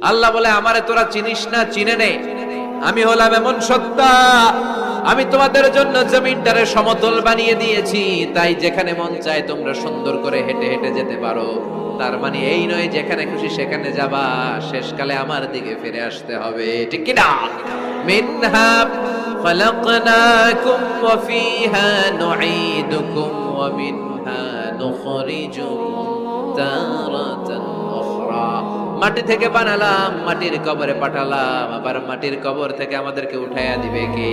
আল্লাহ বলে আমারে তোরা চিনিস না চিনে নে আমি হলাম এমন সত্তা আমি তোমাদের জন্য জমিনটারে সমতল বানিয়ে দিয়েছি তাই যেখানে মন চায় তোমরা সুন্দর করে হেঁটে হেঁটে যেতে পারো তার মানে এই নয় যেখানে খুশি সেখানে যাবা শেষকালে আমার দিকে ফিরে আসতে হবে ঠিক কি না মিনহা خلقناكم وفيها نعيدكم ومنها نخرجكم تارة أخرى মাটি থেকে বানালাম মাটির কবরে পাঠালাম আবার মাটির কবর থেকে আমাদেরকে উঠাইয়া দিবে কে?